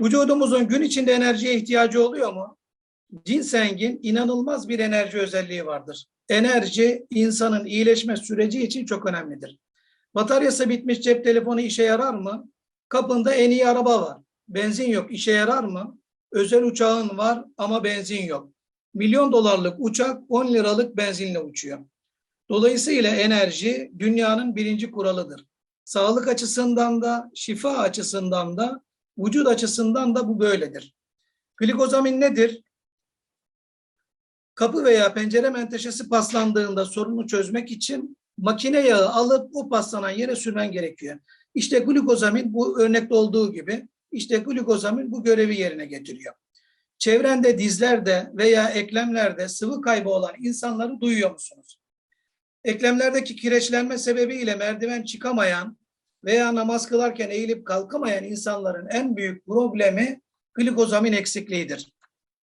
Vücudumuzun gün içinde enerjiye ihtiyacı oluyor mu? Ginsengin inanılmaz bir enerji özelliği vardır. Enerji insanın iyileşme süreci için çok önemlidir. Bataryası bitmiş cep telefonu işe yarar mı? Kapında en iyi araba var. Benzin yok. işe yarar mı? Özel uçağın var ama benzin yok. Milyon dolarlık uçak 10 liralık benzinle uçuyor. Dolayısıyla enerji dünyanın birinci kuralıdır. Sağlık açısından da, şifa açısından da, vücut açısından da bu böyledir. Glikozamin nedir? Kapı veya pencere menteşesi paslandığında sorunu çözmek için makine yağı alıp o paslanan yere sürmen gerekiyor. İşte glikozamin bu örnekte olduğu gibi işte glikozamin bu görevi yerine getiriyor. Çevrende dizlerde veya eklemlerde sıvı kaybı olan insanları duyuyor musunuz? Eklemlerdeki kireçlenme sebebiyle merdiven çıkamayan veya namaz kılarken eğilip kalkamayan insanların en büyük problemi glikozamin eksikliğidir.